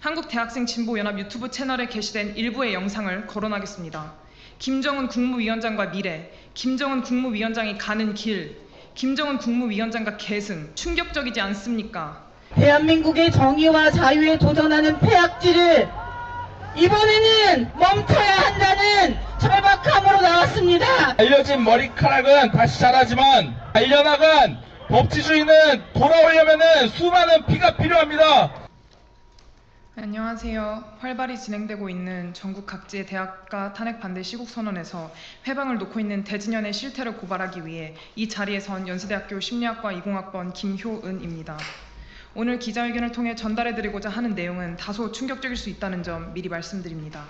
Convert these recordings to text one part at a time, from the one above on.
한국대학생 진보연합 유튜브 채널에 게시된 일부의 영상을 거론하겠습니다. 김정은 국무위원장과 미래, 김정은 국무위원장이 가는 길, 김정은 국무위원장과 계승, 충격적이지 않습니까? 대한민국의 정의와 자유에 도전하는 폐악질을 이번에는 멈춰야 한다는 절박함으로 나왔습니다. 알려진 머리카락은 다시 자라지만 알려나간 법치주의는 돌아오려면 수많은 피가 필요합니다. 안녕하세요. 활발히 진행되고 있는 전국 각지의 대학가 탄핵 반대 시국 선언에서 회방을 놓고 있는 대진연의 실태를 고발하기 위해 이 자리에 선 연세대학교 심리학과 20학번 김효은입니다. 오늘 기자회견을 통해 전달해드리고자 하는 내용은 다소 충격적일 수 있다는 점 미리 말씀드립니다.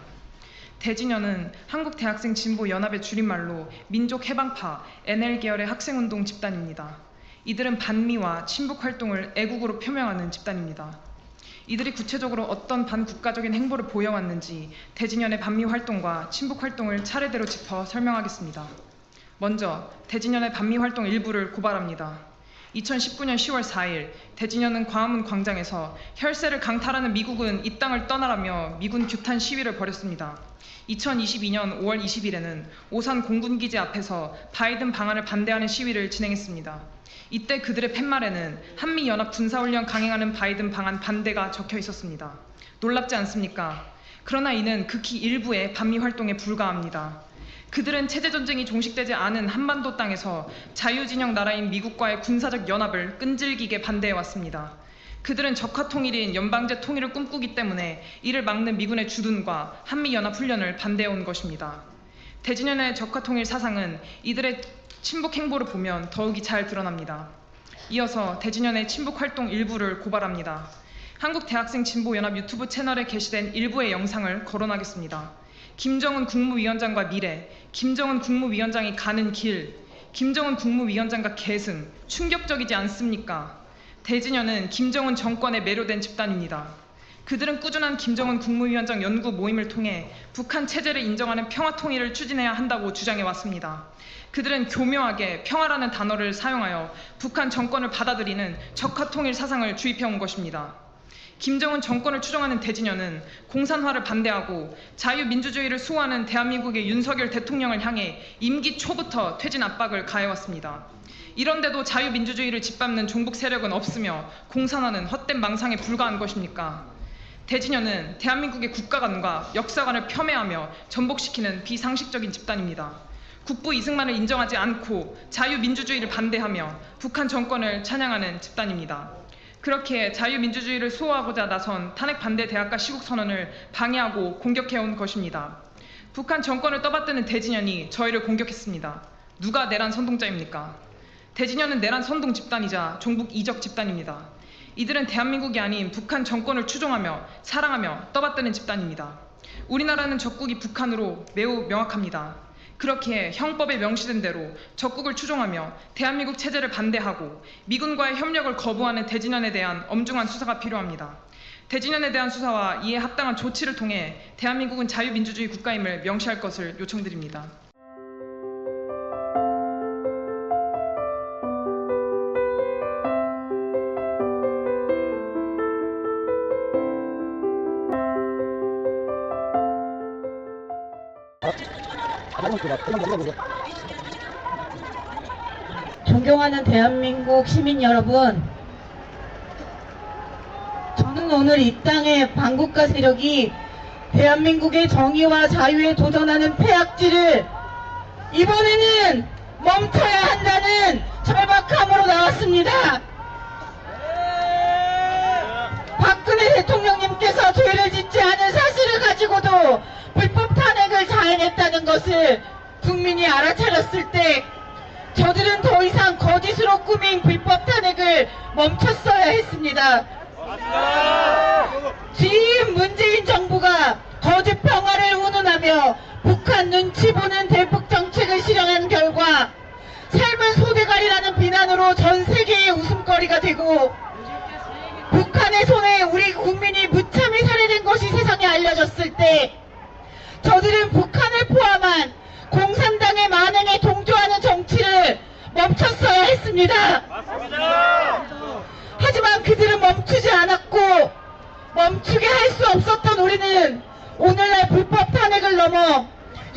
대진연은 한국대학생 진보연합의 줄임말로 민족해방파 NL 계열의 학생운동 집단입니다. 이들은 반미와 친북 활동을 애국으로 표명하는 집단입니다. 이들이 구체적으로 어떤 반국가적인 행보를 보여왔는지 대진연의 반미 활동과 친북 활동을 차례대로 짚어 설명하겠습니다. 먼저 대진연의 반미 활동 일부를 고발합니다. 2019년 10월 4일 대진연은 광화문 광장에서 혈세를 강탈하는 미국은 이 땅을 떠나라며 미군 규탄 시위를 벌였습니다. 2022년 5월 20일에는 오산 공군기지 앞에서 바이든 방안을 반대하는 시위를 진행했습니다. 이때 그들의 팻말에는 한미연합 군사훈련 강행하는 바이든 방안 반대가 적혀 있었습니다. 놀랍지 않습니까? 그러나 이는 극히 일부의 반미 활동에 불과합니다. 그들은 체제 전쟁이 종식되지 않은 한반도 땅에서 자유진영 나라인 미국과의 군사적 연합을 끈질기게 반대해 왔습니다. 그들은 적화 통일인 연방제 통일을 꿈꾸기 때문에 이를 막는 미군의 주둔과 한미 연합 훈련을 반대해 온 것입니다. 대진연의 적화 통일 사상은 이들의 친북 행보를 보면 더욱이 잘 드러납니다. 이어서 대진연의 친북 활동 일부를 고발합니다. 한국대학생 진보연합 유튜브 채널에 게시된 일부의 영상을 거론하겠습니다. 김정은 국무위원장과 미래, 김정은 국무위원장이 가는 길, 김정은 국무위원장과 계승, 충격적이지 않습니까? 대진연은 김정은 정권에 매료된 집단입니다. 그들은 꾸준한 김정은 국무위원장 연구 모임을 통해 북한 체제를 인정하는 평화 통일을 추진해야 한다고 주장해 왔습니다. 그들은 교묘하게 평화라는 단어를 사용하여 북한 정권을 받아들이는 적화 통일 사상을 주입해 온 것입니다. 김정은 정권을 추종하는 대진연은 공산화를 반대하고 자유민주주의를 수호하는 대한민국의 윤석열 대통령을 향해 임기 초부터 퇴진 압박을 가해왔습니다. 이런데도 자유민주주의를 짓밟는 종북 세력은 없으며 공산화는 헛된 망상에 불과한 것입니까? 대진연은 대한민국의 국가관과 역사관을 폄훼하며 전복시키는 비상식적인 집단입니다. 국부 이승만을 인정하지 않고 자유민주주의를 반대하며 북한 정권을 찬양하는 집단입니다. 그렇게 자유민주주의를 수호하고자 나선 탄핵 반대 대학가 시국 선언을 방해하고 공격해온 것입니다. 북한 정권을 떠받드는 대진연이 저희를 공격했습니다. 누가 내란 선동자입니까? 대진연은 내란 선동 집단이자 종북 이적 집단입니다. 이들은 대한민국이 아닌 북한 정권을 추종하며 사랑하며 떠받드는 집단입니다. 우리나라는 적국이 북한으로 매우 명확합니다. 그렇게 형법에 명시된 대로 적국을 추종하며 대한민국 체제를 반대하고 미군과의 협력을 거부하는 대진연에 대한 엄중한 수사가 필요합니다. 대진연에 대한 수사와 이에 합당한 조치를 통해 대한민국은 자유민주주의 국가임을 명시할 것을 요청드립니다. 존경하는 대한민국 시민 여러분, 저는 오늘 이 땅의 반국가 세력이 대한민국의 정의와 자유에 도전하는 폐악질을 이번에는 멈춰야 한다는 절박함으로 나왔습니다. 박근혜 대통령님께서 죄를 짓지 않은 사실을 가지고도 탄핵을 자행했다는 것을 국민이 알아차렸을 때 저들은 더 이상 거짓으로 꾸민 불법 탄핵을 멈췄어야 했습니다. 지금 문재인 정부가 거짓 평화를 운운하며 북한 눈치 보는 대북 정책을 실현한 결과 삶은 소대가리라는 비난으로 전 세계의 웃음거리가 되고 북한의 손에 우리 국민이 무참히 살해된 것이 세상에 알려졌을 때 저들은 북한을 포함한 공산당의 만행에 동조하는 정치를 멈췄어야 했습니다. 하지만 그들은 멈추지 않았고 멈추게 할수 오늘날 불법 탄핵을 넘어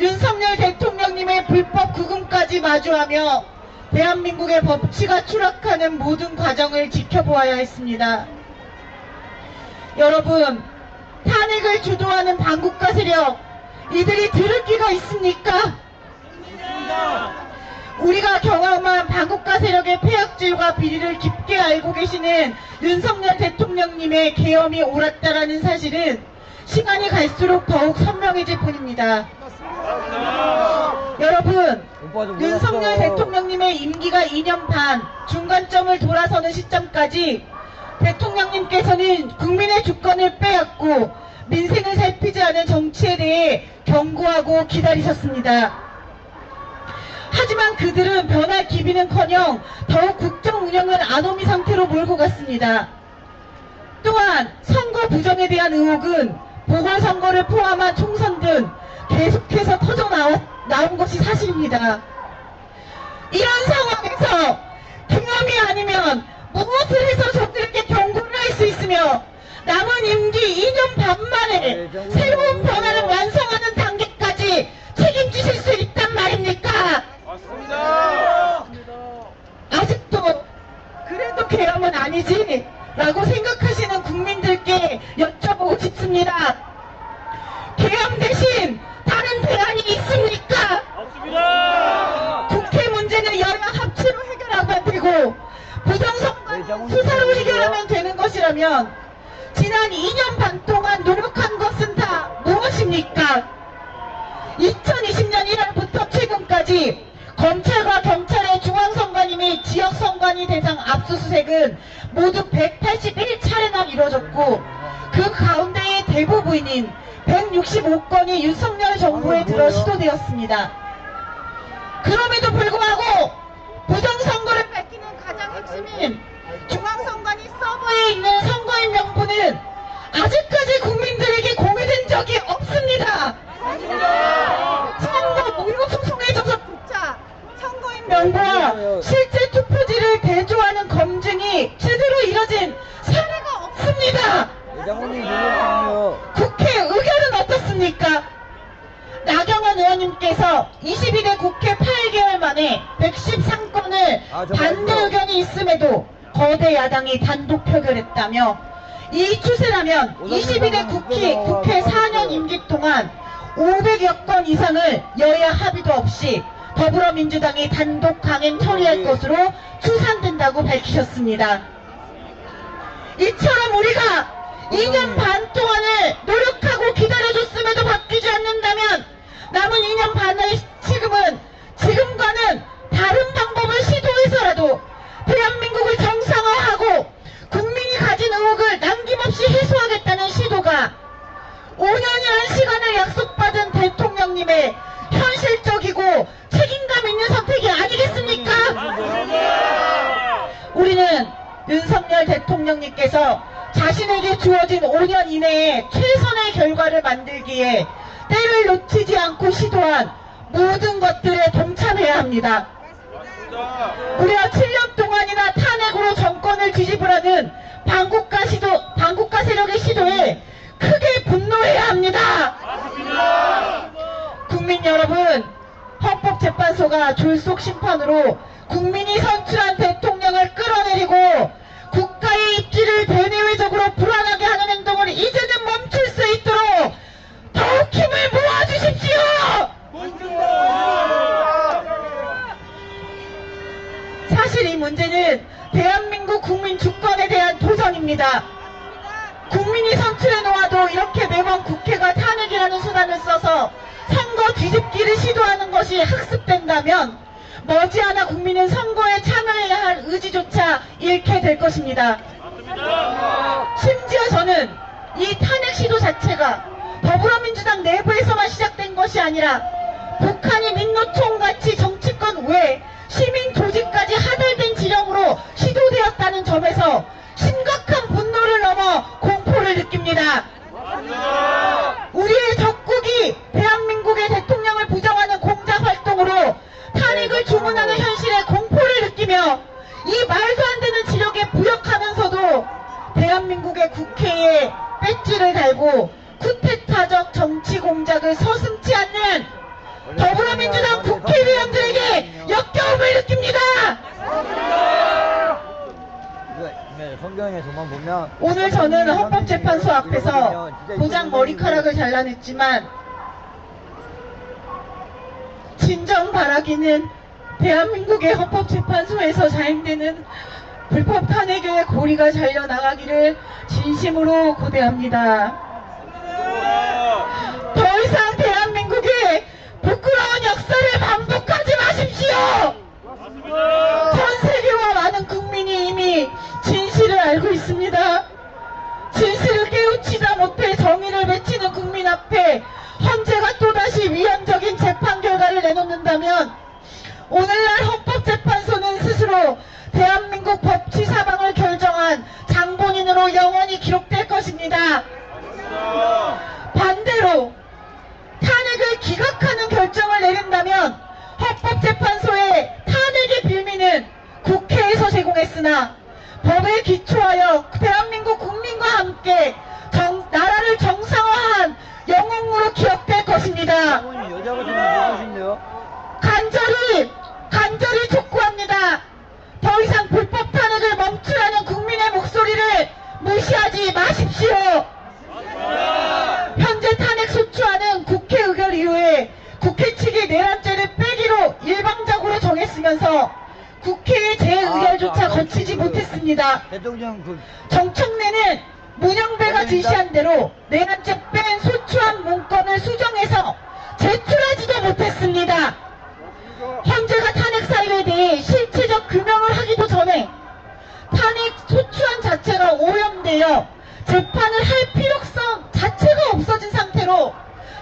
윤석열 대통령님의 불법 구금까지 마주하며 대한민국의 법치가 추락하는 모든 과정을 지켜보아야 했습니다. 여러분, 탄핵을 주도하는 반국가 세력, 이들이 들을 기가 있습니까? 우리가 경험한 반국가 세력의 폐악질과 비리를 깊게 알고 계시는 윤석열 대통령님의 계엄이 옳았다라는 사실은 시간이 갈수록 더욱 선명해질 뿐입니다. 여러분, 윤석열 대통령님의 임기가 2년 반, 중간점을 돌아서는 시점까지 대통령님께서는 국민의 주권을 빼앗고 민생을 살피지 않은 정치에 대해 경고하고 기다리셨습니다. 하지만 그들은 변할 기비는커녕 더욱 국정 운영을 아노미 상태로 몰고 갔습니다. 또한 선거 부정에 대한 의혹은 보궐선거를 포함한 총선 등 계속해서 터져 나와, 나온 것이 사실입니다. 이런 상황에서 경험이 아니면 만에 무엇입니까? 2020년 1월부터 최근까지 검찰과 경찰의 중앙선관위 및 지역선관위 대상 압수수색은 모두 181차례나 이루어졌고 그 가운데의 대부분인 165건이 윤석열 정부에 들어 시도되었습니다. 그럼에도 불구하고 부정선거를 밝히는 가장 핵심인 중앙선관위 서버에 있는 선거인 명부는 아직까지 국민들에게 공유된 적이 없습니다. 선거 무효 소송에 져서조차 선거인 명부와 실제 투표지 이 추세라면 오늘 22대 시간은 국회, 이거다. 국회 맞죠? 4년 임기 동안 500여 건 이상을 여야 합의도 없이 더불어민주당이 단독 강행 처리할 네. 것으로 추산된다고 밝히셨습니다. 이처럼 우리가 2년 반 동안을 노력 무려 7년 동안이나 탄핵으로 정권을 뒤집으라는 반국가 시도, 반국가 세력의 시도에 크게 분노해야 합니다. 국민 여러분, 헌법재판소가 졸속 심판으로 국민이 선출한 대 국 국민 주권에 대한 도전입니다. 국민이 선출해 놓아도 이렇게 매번 국회가 탄핵이라는 수단을 써서 선거 뒤집기를 시도하는 것이 학습된다면 머지않아 국민은 선거에 참여해야 할 의지조차 잃게 될 것입니다. 심지어 저는 이 탄핵 시도 자체가 더불어민주당 내부에서만 시작된 것이 아니라 북한이 민노총같이 정치권 외 시민 조직까지 하달된 지령으로 시도되었다는 점에서 심각한 분노를 넘어 공포를 느낍니다. 우리의 적국이 대한민국의 대통령을 부정하는 공작 활동으로 탄핵을 주문하는 현실에 공포를 느끼며 이 말도 안 되는 지력에 부역하면서도 대한민국의 국회에 배지를 달고 헌법재판소 앞에서 고장 머리카락을 잘라냈지만 진정 바라기는 대한민국의 헌법재판소에서 자행되는 불법 탄핵의 고리가 잘려 나가기를 진심으로 고대합니다. 더 이상 대한민국의 부끄러운 역사를 반복하지 마십시오. 전 세계와 많은 국민이 이미 진실을 알고 있습니다. 깨우치다 못해 정의를 외치는 국민 앞에 헌재가 또다시 위헌적인 재판 결과를 내놓는다면 오늘날 헌법재판소는 스스로 대한민국 법치 사망을 결정한 장본인으로 영원히 기록될 것입니다. 반대로 탄핵을 기각하는 결정을 내린다면 헌법재판소의 탄핵의 빌미는 국회에서 제공했으나 법에 기초하여 대한민국 국민 과 함께 정- 나라를 정상화한 영웅으로 기억될 것입니다. 간절히 간절히 촉구합니다. 더 이상 불법 탄핵을 멈추라는 국민의 목소리를 무시하지 마십시오. 현재 탄핵 소추안은 국회 의결 이후에 국회 측이 내란죄를 빼기로 일방적으로 정했으면서 국회의 재의결조차 거치지 못했습니다. 대통령 그 정청래는 문영배가 지시한 대로 내란죄 뺀 소추안 문건을 수정해서 제출하지도 못했습니다. 헌재가 탄핵 사유에 대해 실체적 규명을 하기도 전에 탄핵 소추안 자체가 오염되어 재판을 할 필요성 자체가 없어진 상태로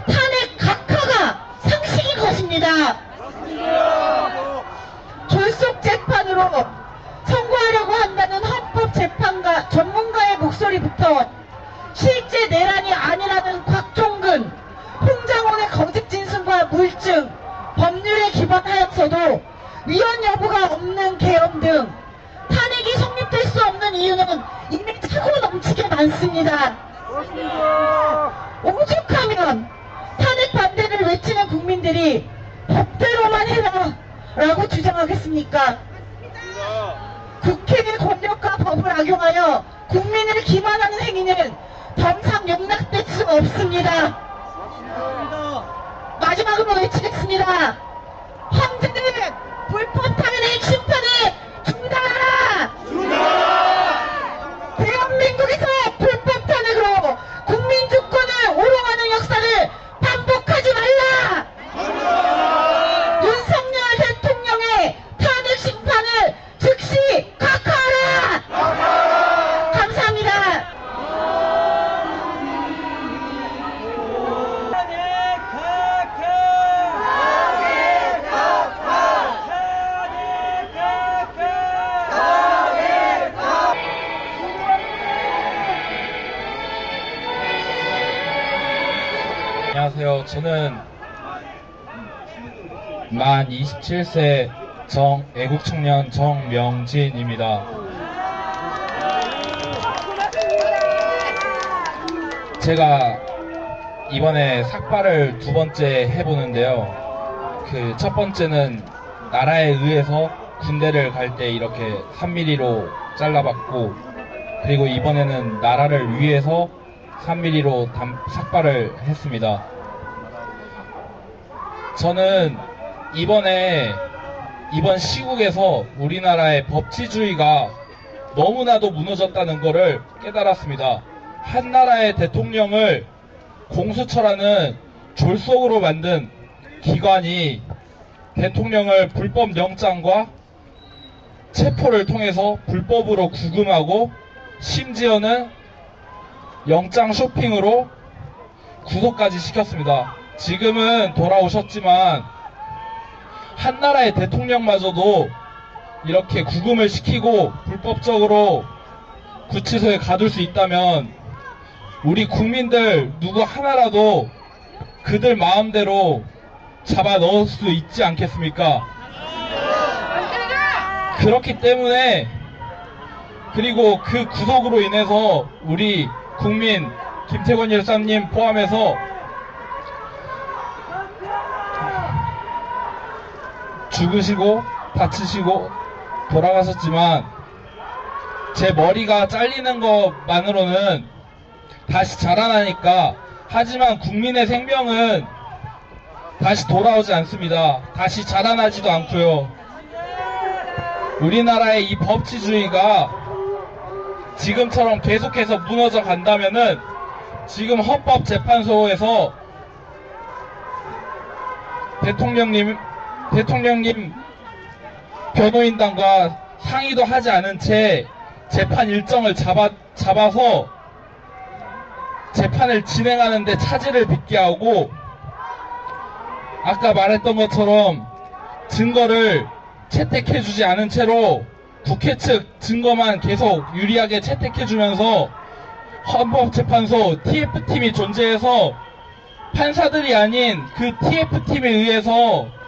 탄핵 각하가 상식인 것입니다. 졸속 재판으로 선고하려고 한다는 헌법 재판가 전문가의 목소리부터 실제 내란이 아니라는 곽종근, 홍장원의 거짓 진술과 물증, 법률에 기반하여서도 위헌 여부가 없는 계엄 등 탄핵이 성립될 수 없는 이유는 이미 차고 넘치게 많습니다. 오죽하면 탄핵 반대를 외치는 국민들이 법대로만 해라 라고 주장하겠습니까? 국회의 권력과 법을 악용하여 국민을 기만하는 행위는 범상 용납될 수 없습니다. 마지막으로 외치겠습니다. 헌재는 불법 탄핵 심판을 중단하라! 대한민국에서 만 27세 정 애국 청년 정명진입니다. 제가 이번에 삭발을 두 번째 해보는데요. 그 첫 번째는 나라에 의해서 군대를 갈 때 이렇게 3mm로 잘라봤고, 그리고 이번에는 나라를 위해서 3mm로 삭발을 했습니다. 저는 이번에 이번 시국에서 우리나라의 법치주의가 너무나도 무너졌다는 것을 깨달았습니다. 한 나라의 대통령을 공수처라는 졸속으로 만든 기관이 대통령을 불법 영장과 체포를 통해서 불법으로 구금하고 심지어는 영장 쇼핑으로 구속까지 시켰습니다. 지금은 돌아오셨지만 한 나라의 대통령마저도 이렇게 구금을 시키고 불법적으로 구치소에 가둘 수 있다면 우리 국민들 누구 하나라도 그들 마음대로 잡아 넣을 수 있지 않겠습니까? 그렇기 때문에 그리고 그 구속으로 인해서 우리 국민 김태권 열사님 포함해서 죽으시고 다치시고 돌아가셨지만 제 머리가 잘리는 것만으로는 다시 자라나니까 하지만 국민의 생명은 다시 돌아오지 않습니다. 다시 자라나지도 않고요. 우리나라의 이 법치주의가 지금처럼 계속해서 무너져 간다면은 지금 헌법재판소에서 대통령님 대통령님 변호인단과 상의도 하지 않은 채 재판 일정을 잡아 잡아서 재판을 진행하는데 차질을 빚게 하고 아까 말했던 것처럼 증거를 채택해주지 않은 채로 국회 측 증거만 계속 유리하게 채택해주면서 헌법재판소 TF팀이 존재해서 판사들이 아닌 그 TF팀에 의해서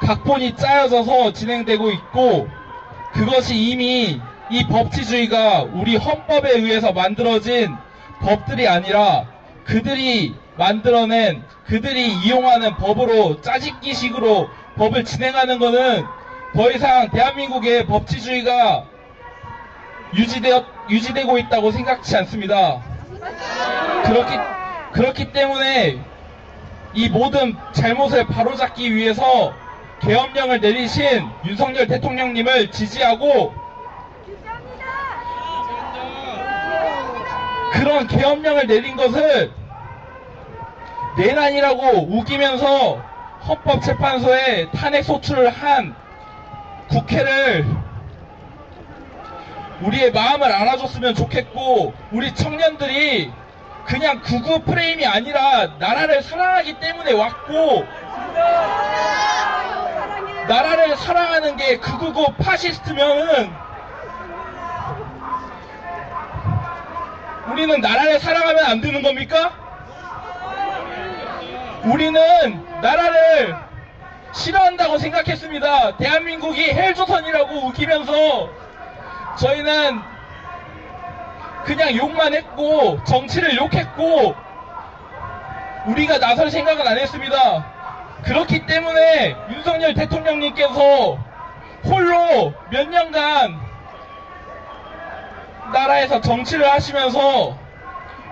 각본이 짜여져서 진행되고 있고 그것이 이미 이 법치주의가 우리 헌법에 의해서 만들어진 법들이 아니라 그들이 만들어낸 그들이 이용하는 법으로 짜집기식으로 법을 진행하는 것은 더 이상 대한민국의 법치주의가 유지되어, 유지되고 있다고 생각지 않습니다. 그렇기, 그렇기 때문에 이 모든 잘못을 바로잡기 위해서 계엄령을 내리신 윤석열 대통령님을 지지하고 그런 계엄령을 내린 것을 내란이라고 우기면서 헌법재판소에 탄핵 소추를 한 국회를 우리의 마음을 알아줬으면 좋겠고 우리 청년들이 그냥 구구 프레임이 아니라 나라를 사랑하기 때문에 왔고 나라를 사랑하는 게 극우고 파시스트면은 우리는 나라를 사랑하면 안 되는 겁니까? 우리는 나라를 싫어한다고 생각했습니다. 대한민국이 헬조선이라고 우기면서 저희는 그냥 욕만 했고 정치를 욕했고 우리가 나설 생각은 안 했습니다. 그렇기 때문에 윤석열 대통령님께서 홀로 몇 년간 나라에서 정치를 하시면서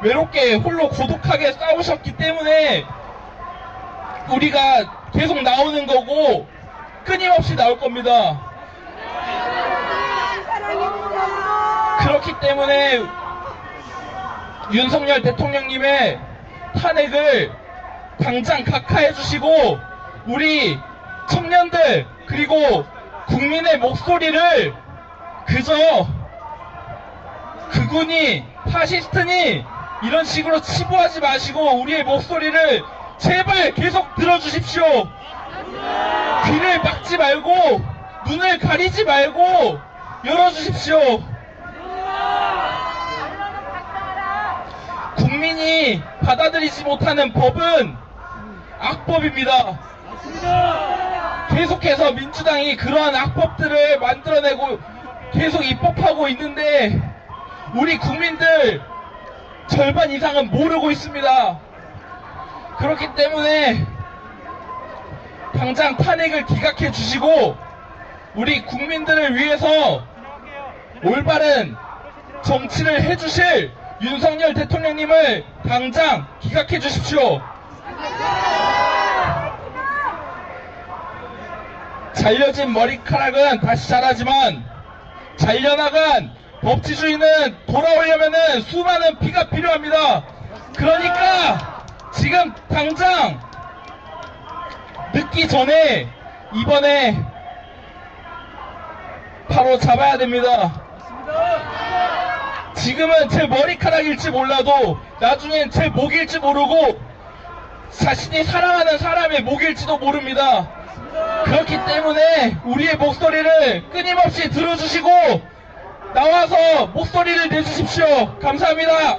외롭게 홀로 고독하게 싸우셨기 때문에 우리가 계속 나오는 거고 끊임없이 나올 겁니다. 그렇기 때문에 윤석열 대통령님의 탄핵을 당장 각하해 주시고 우리 청년들 그리고 국민의 목소리를 그저 그군이 파시스트니 이런 식으로 치부하지 마시고 우리의 목소리를 제발 계속 들어주십시오. 귀를 막지 말고 눈을 가리지 말고 열어주십시오. 국민이 받아들이지 못하는 법은 악법입니다. 계속해서 민주당이 그러한 악법들을 만들어내고 계속 입법하고 있는데 우리 국민들 절반 이상은 모르고 있습니다. 그렇기 때문에 당장 탄핵을 기각해 주시고 우리 국민들을 위해서 올바른 정치를 해주실 윤석열 대통령님을 당장 기각해 주십시오. 잘려진 머리카락은 다시 자라지만 잘려나간 법치주의는 돌아오려면은 수많은 피가 필요합니다. 그러니까 지금 당장 늦기 전에 이번에 바로 잡아야 됩니다. 지금은 제 머리카락일지 몰라도 나중엔 제 목일지 모르고 자신이 사랑하는 사람의 목일지도 모릅니다. 그렇기 때문에 우리의 목소리를 끊임없이 들어주시고 나와서 목소리를 내주십시오. 감사합니다.